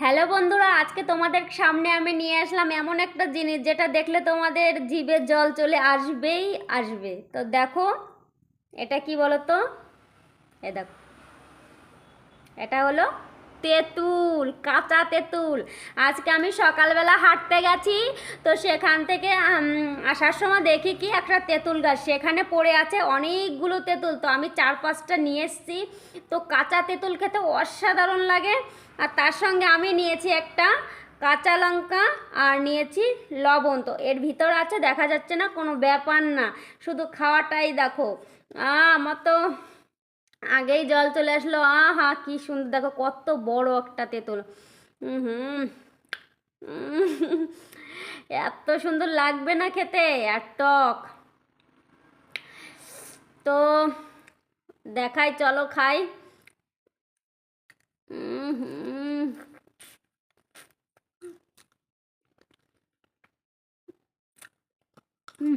Hello বন্ধুরা, আজকে তোমাদের সামনে আমি নিয়ে আসলাম এমন একটা জিনিস যেটা দেখলে তোমাদের জিভে জল চলে আসবেই আসবে। তো দেখো, এটা কি বলো তো এ দেখো, এটা হলো তেঁতুল, কাঁচা তেঁতুল। আজকে আমি সকালবেলা হাঁটতে গেছি, তো সেখান থেকে আসার সময় দেখি কি একটা তেঁতুল গাছ। সেখানে পড়ে আছে অনেকগুলো তেঁতুল। তো আমি চার পাঁচটা নিয়ে এসেছি। তো কাঁচা তেঁতুল খেতে অসাধারণ লাগে। আর তার সঙ্গে আমি নিয়েছি একটা কাঁচা লঙ্কা আর নিয়েছি লবণ। তো এর ভিতর আছে, দেখা যাচ্ছে না, কোনো ব্যাপার না। শুধু খাওয়াটাই দেখো। আমার তো আগেই জল চলে আসলো, আহা, কি সুন্দর, দেখো কত বড় একটা তেঁতুল। হুম এত সুন্দর লাগবে না খেতে, আর টক। তো দেখাই, চলো খাই। হুম।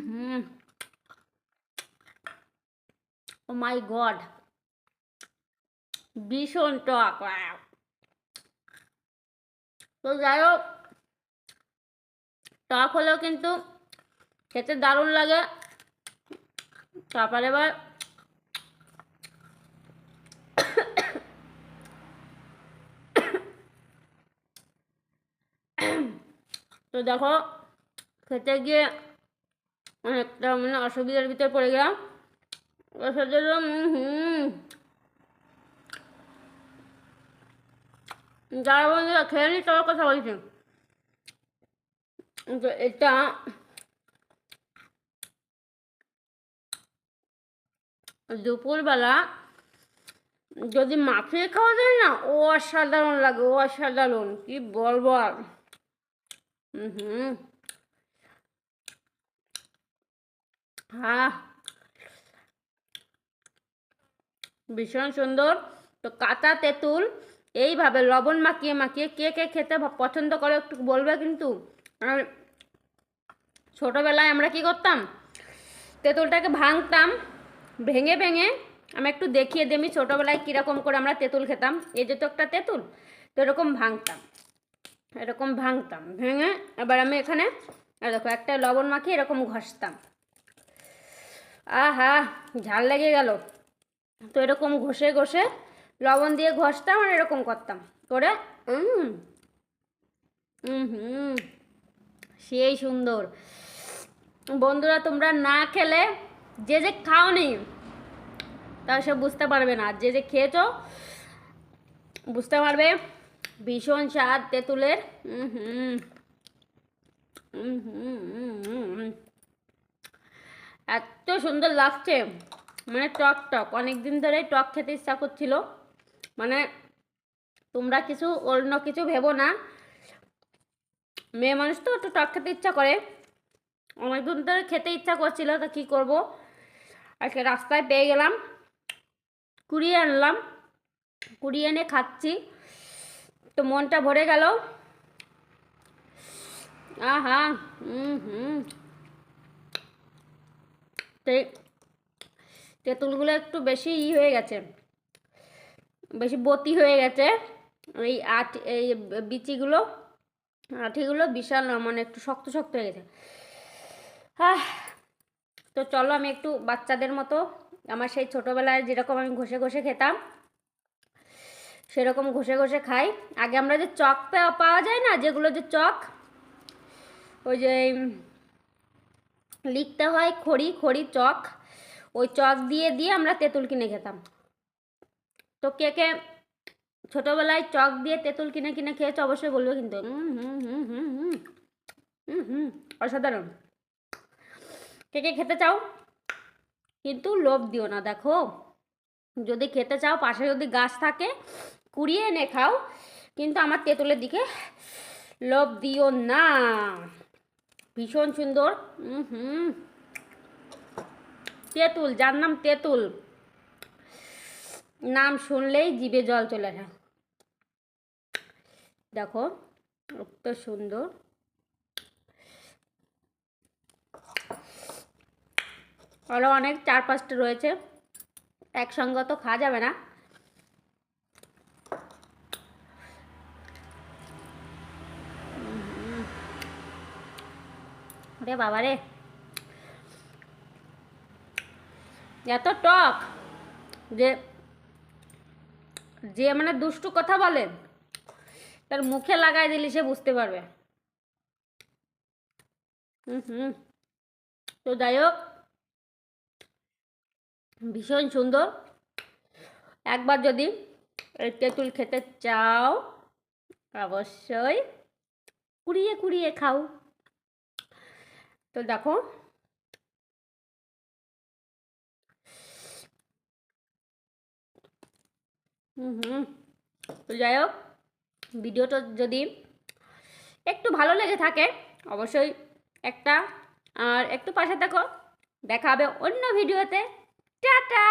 হুম। Oh my god. ভীষণ টক তো যাই হোক টক হলেও কিন্তু খেতে দারুণ লাগে। তারপরে এবার তো দেখো, খেতে গিয়ে অনেকটা মানে অসুবিধার ভিতরে পড়ে গেলাম। সেজন্য হুম। যারা বন্ধুরা খেয়ে নি তোর কথা বলছি। তো এটা দুপুরবেলা যদি মাখিয়ে খাওয়া যায় না ও অসাধারণ লাগে ও অসাধারণ, কি বলব আর। হুম হ্যাঁ ভীষণ সুন্দর। তো কাঁচা তেঁতুল এইভাবে লবণ মাখিয়ে মাখিয়ে কে কে খেতে পছন্দ করে একটু বলবে কিন্তু? ছোটোবেলায় আমরা কি করতাম? তেঁতুলটাকে ভাঙতাম, ভেঙে ভেঙে আমি একটু দেখিয়ে দিই, আমি ছোটোবেলায় কীরকম করে আমরা তেঁতুল খেতাম। এই যে তো একটা তেঁতুল, তো এরকম ভাঙতাম এরকম ভাঙতাম, ভেঙে এবার আমি এখানে দেখো একটা লবণ মাখিয়ে এরকম ঘষতাম। আহা, ঝাল লেগে গেল। তো এরকম ঘষে ঘষে লবণ দিয়ে ঘষতাম আর এরকম করতাম। করে হুম, সেই সুন্দর। বন্ধুরা, তোমরা না খেলে যে যে খাওনি, তা সে বুঝতে পারবে না। যে যে খেয়েছো, বুঝতে পারবে ভীষণ স্বাদ তেঁতুলের। এত সুন্দর লাগছে। মানে টক টক। অনেক দিন ধরেই টক খেতে ইচ্ছা করছিল। মানে তোমরা কিছু অন্য কিছু ভেবো না। মেয়ে মানুষ তো একটু টক খেতে ইচ্ছা করে। অনেক দিন ধরে খেতে ইচ্ছা করছিল, তা কী করব? আজকে রাস্তায় পেয়ে গেলাম, কুড়িয়ে আনলাম, কুড়িয়ে এনে খাচ্ছি। তো মনটা ভরে গেল। আহা হুম। হুম তেঁতুলগুলো একটু বেশি ই হয়ে গেছে। বেশি বতি হয়ে গেছে। এই আট, এই বিচিগুলো, আঠিগুলো বিশাল মানে একটু শক্ত শক্ত হয়ে গেছে। হ্যাঁ তো চলো আমি একটু বাচ্চাদের মতো, আমার সেই ছোটোবেলায় যেরকম আমি ঘষে ঘষে খেতাম, সেরকম ঘষে ঘষে খাই। আগে আমরা যে চক পাওয়া যায় না, যেগুলো যে চক, ওই যে লিখতে হয় খড়ি খড়ি চক, ওই চক দিয়ে দিয়ে আমরা তেঁতুল কিনে খেতাম। তো কে কে ছোটোবেলায় চক দিয়ে তেঁতুল কিনে কিনে খেয়েছো অবশ্যই বলবে কিন্তু। হুম হুম হুম হুম হুম হুম হুম অসাধারণ। কে কে খেতে চাও? কিন্তু লোভ দিও না দেখো। যদি খেতে চাও পাশে যদি গাছ থাকে কুড়িয়ে এনে খাও কিন্তু আমার তেঁতুলের দিকে লোভ দিও না। ভীষণ সুন্দর। হুম হুম। তেঁতুল যার নাম তেঁতুল। নাম শুনলেই জিভে জল চলে না দেখো, অত সুন্দর। আরও অনেক চার পাঁচটা রয়েছে। একসঙ্গে তো খাওয়া যাবে না। রে বাবা রে এত টক যে যে মানে দুষ্টু কথা বলে, তার মুখে লাগাই দিলে সে বুঝতে পারবে। হুম হুম। তো যাই হোক, ভীষণ সুন্দর। একবার যদি এই তেঁতুল খেতে চাও, অবশ্যই কুড়িয়ে কুড়িয়ে খাও। তো দেখো হুম। তো যাই হোক, ভিডিওটা যদি একটু ভালো লেগে থাকে, অবশ্যই একটা আর একটু পাশে থাকো। দেখা হবে অন্য ভিডিওতে। টাটা!